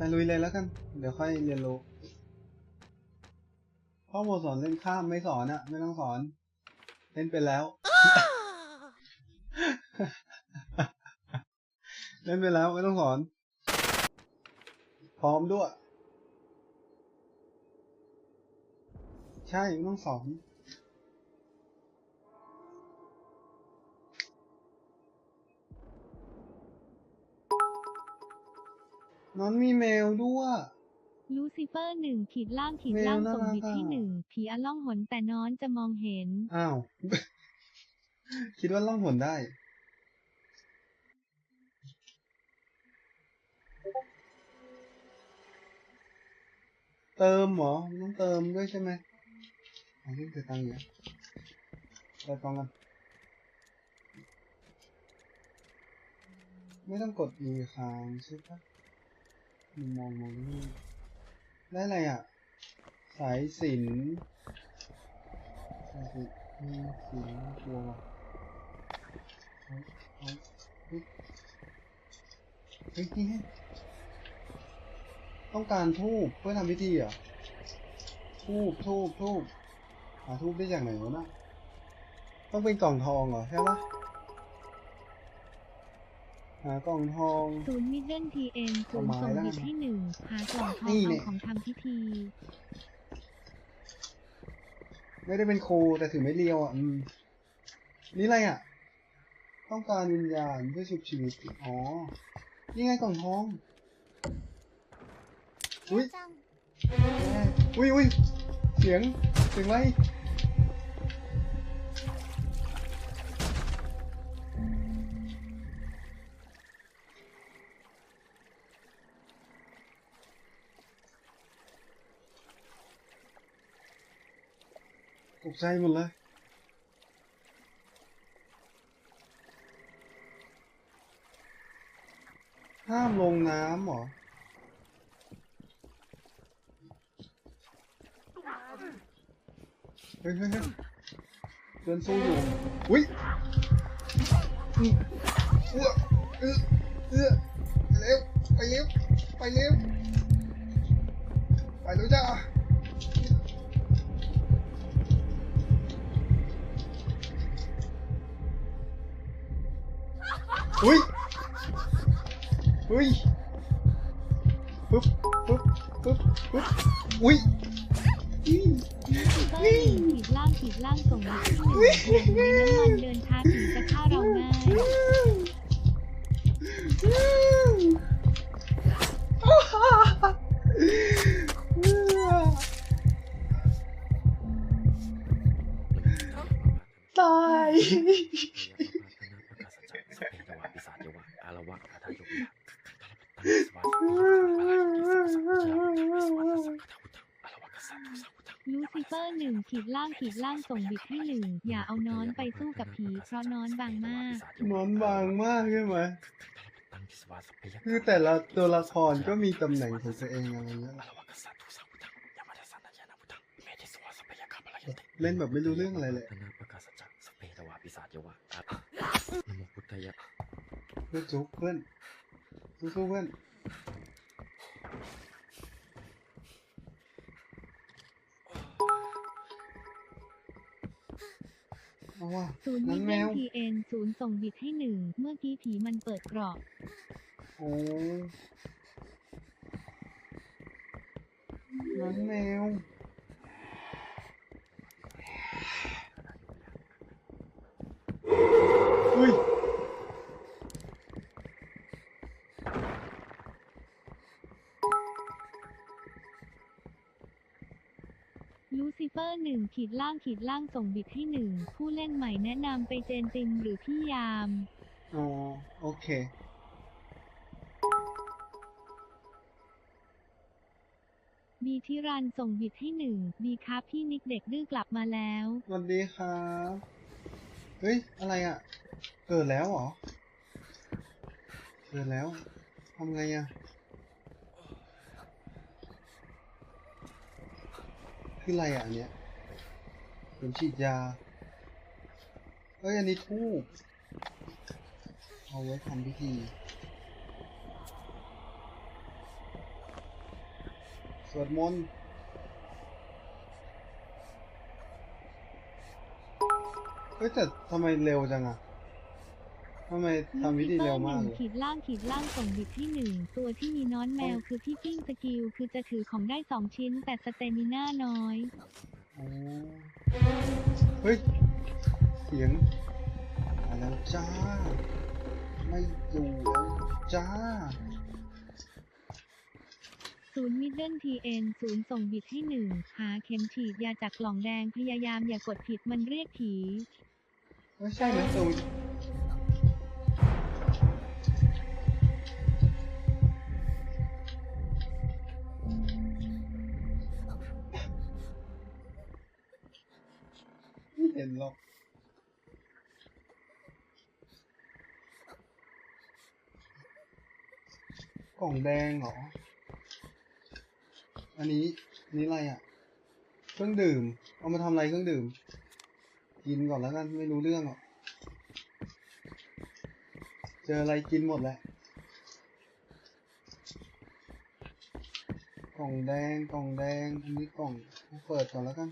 ไปลุยเลยแล้วกัน เดี๋ยวค่อยเรียนรู้พ่อโมสอนเล่นข้ามไม่สอนอะไม่ต้องสอน เล่นไปแล้ว เล่นไปแล้วไม่ต้องสอน พร้อมด้วย ใช่ไม่ต้องสอน นอนมีเมลด้วย ลูซิเฟอร์หนึ่งขีดล่างขีดแมวล่างน่าส่งรักบิดที่อะหนึ่งผีอล่องหนแต่น้อนจะมองเห็น อ้าว คิดว่าล่องหนได้ เติมเหรอต้องเติมด้วยใช่ไหมเอาเล่นเติมตังค์เนี่ยเติมตังค์กันไม่ต้องกดอีค้างใช่ปะ มองมองนี่ได้อะไรอะ สายสินสายสินมีสินตัวว่ะเอาเอาเฮ้ยเฮ้ยนี่ต้องการทูบเพื่อทำพิธีเหรอะทูบทูบทูบหาทูบได้จากไหนวะนะต้องเป็นกล่องทองเหรอใช่ปะหากล่องทอง ศูนย์มิดเดิลทีเอ็นศูนย์เอาส่งไม้บิดได้ไหมที่หนึ่งหากล่องทองนี่เอาเนี่ยของทำพิธี ไม่ได้เป็นครูแต่ถือไม่เรียวอะอืมนี่อะไรอะ ต้องการวิญญาณเพื่อชุบชีวิต อ๋อ นี่ไงกล่องทอง อุ๊ยจังอุ้ยอุ้ยเสียง เสียงอะไร ตกใจหมดเลยห้ามลงน้ำเหรอ เฮ้ยเฮ้ยเดินสู้อยู่อุ้ยอืมเอื้อเอื้อเอื้อเร็ว ไปเร็ว ไปเร็ว ไปเร็วจ้า อุ้ยอุ้ยปึ๊บปึ๊บปึ๊บปึ๊บอุ้ยอีลูซิเฟอร์หนึ่ขีดล่างขีดล่างส่งบิดที่หนึ่งอย่างมีน้ำมันเดินช้าถึงจะฆ่าเราง่ายตาย ลูซิเฟอร์หนึ่งขีดล่างขีดล่างส่งบิดที่หนึ่งอย่าเอานอนไปสู้กับผีเพราะนอนบางมากนอนบางมากใช่ไหมคือแต่ละตัวละครก็มีตำแหน่งของตัวเองอะไรเงี้ยเล่นแบบไม่รู้เรื่องอะไรเลยเพื่อนจุ๊บเพื่อนสู้ๆเพื่อน เอาว่ะศูนย์นั้มินดแมเดิลวทีเอ็นศูนย์ส่งบิดให้หนึ่ง เมื่อกี้ผีมันเปิดกรอบ โอ้นั้นแมวอุ้ย ซิเฟอร์หนึ่งขีดล่างขีดล่างส่งบิดให้หนึ่งผู้เล่นใหม่แนะนำไปเจนติมหรือพี่ยาม อ๋อ โอเค บีทิรันส่งบิดให้หนึ่งบีครับพี่นิกเด็กดื้อกลับมาแล้ว สวัสดีครับ เฮ้ย อะไรอะ เกิดแล้วเหรอ เกิดแล้วทำไงอะ คืออะไรอะอันเนี้ยเข็มฉีดยา เฮ้ย อันนี้ทูบเอาไว้ทำพิธีสวดมนต์เฮ้ยแต่ทำไมเร็วจังอะ ทำไมทำวิธีเร็วมากหเลนึ่งยขีดล่างขีดล่างส่งบิดที่หนึ่งตัวที่มีน้อนแมวคือที่กิ้งสกิลคือจะถือของได้สองชิ้น แต่สเตมิน่าน้อยอ๋อเฮ้ย เสียงมาแล้วจ้า ไม่อยู่แล้วจ้าศูนย์มิดเดิลทีเอ็นศูนย์ส่งบิดให้หนึ่งหาเข็มฉีดยาจากกล่องแดงพยายามอย่ากดผิดมันเรียกผีไม่ใช่นะตรงไม่ เห็นหรอกกล่องแดงเหรอ อันนี้นนี้อะไรอะ เครื่องดื่ม เอามาทำอะไรเครื่องดื่ม กินก่อนแล้วกันไม่รู้เรื่องหรอกเจออะไรกินหมดแหละกล่องแดงกล่องแดงอันนี้กล่องเปิดก่อนแล้วกัน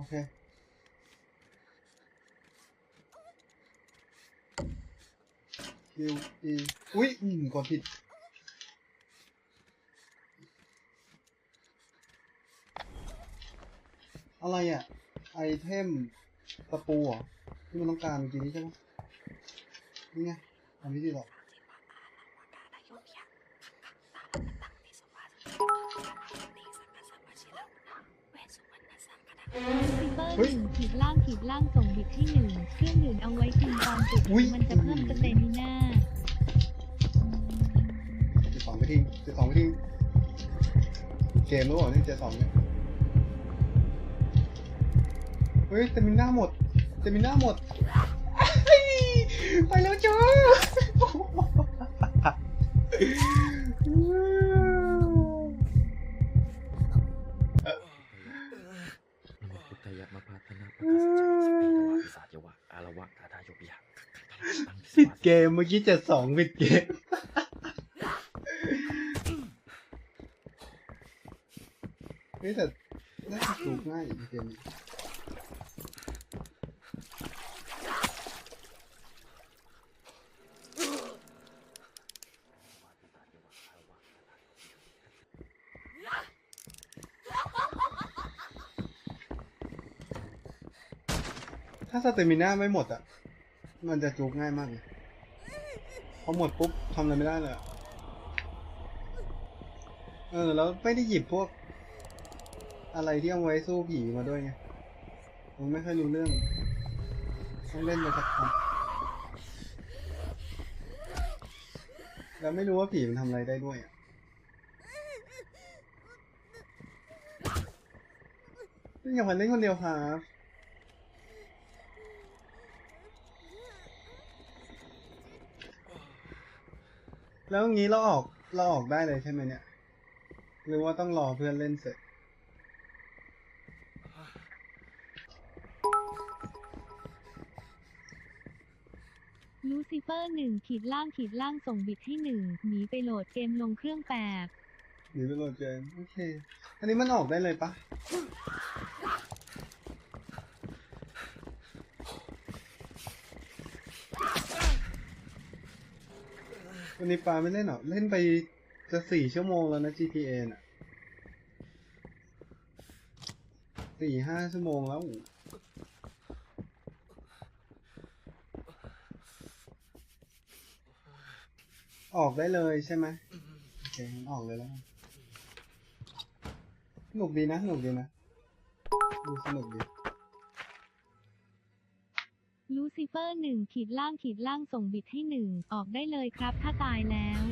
อเคคิวอีอุ้ยอืมกดผิดอะไรอะ ไอเทมตะปูเหรอที่มันต้องการเมื่อกี้นี้ใช่ไหมนี่ไงทำวิธีหรอ เปอร์หนึ่งขีดล่างขีดล่างส่งบิดให้หนึ่งเครื่องดื่มเอาไว้กินตอนจุดมันจะเพิ่มสเตมิน่าเจ็ดสองไปทิ้งเจ็ดสองไปทิ้งเกมรู้เปล่านี่เจ็ดสองเนี่ยเฮ้ยเตมิน่าหมดเตมิน่าหมด ม เมื่อกี้เจ็ดสองปิดเกม เฮ้ยแต่น่าจะถูกง่ายอีกเกมนี้ถ้าสเตมิน่าไม่หมดอะ มันจะจูกง่ายมากเลย อหมดปุ๊บทำอะไรไม่ได้เลยเออแล้วไม่ได้หยิบพวก อะไรที่เอาไว้สู้ผีมาด้วยไงผมไม่ค่อยรู้เรื่องต้องเล่นไปสักพักแล้วไม่รู้ว่าผีมันทำอะไรได้ด้วยอะอย่ามาเล่นคนเดียวครับ แล้วงี้เราออกเราออกได้เลยใช่ไหมเนี่ย หรือว่าต้องรอเพื่อนเล่นเสร็จ ลูซิเฟอร์หนึ่งขีดล่างขีดล่างส่งบิดให้หนึ่งหนีไปโหลดเกมลงเครื่องแปบหรือไปโหลดเกมโอเค อันนี้มันออกได้เลยปะ วันนี้ปาไม่เล่นหรอ เล่นไปจะสี่ชั่วโมงแล้วนะ GTA น่ะสี่ห้าชั่วโมงแล้ว ออกได้เลยใช่ไหมโอเคงั้นออกเลยแล้วสนุกดีนะสนุกดีนะ ดูสนุกดี ซิเฟอร์หนึ่งขีดล่างขีดล่างส่งบิดให้หนึ่งออกได้เลยครับถ้าตายแล้ว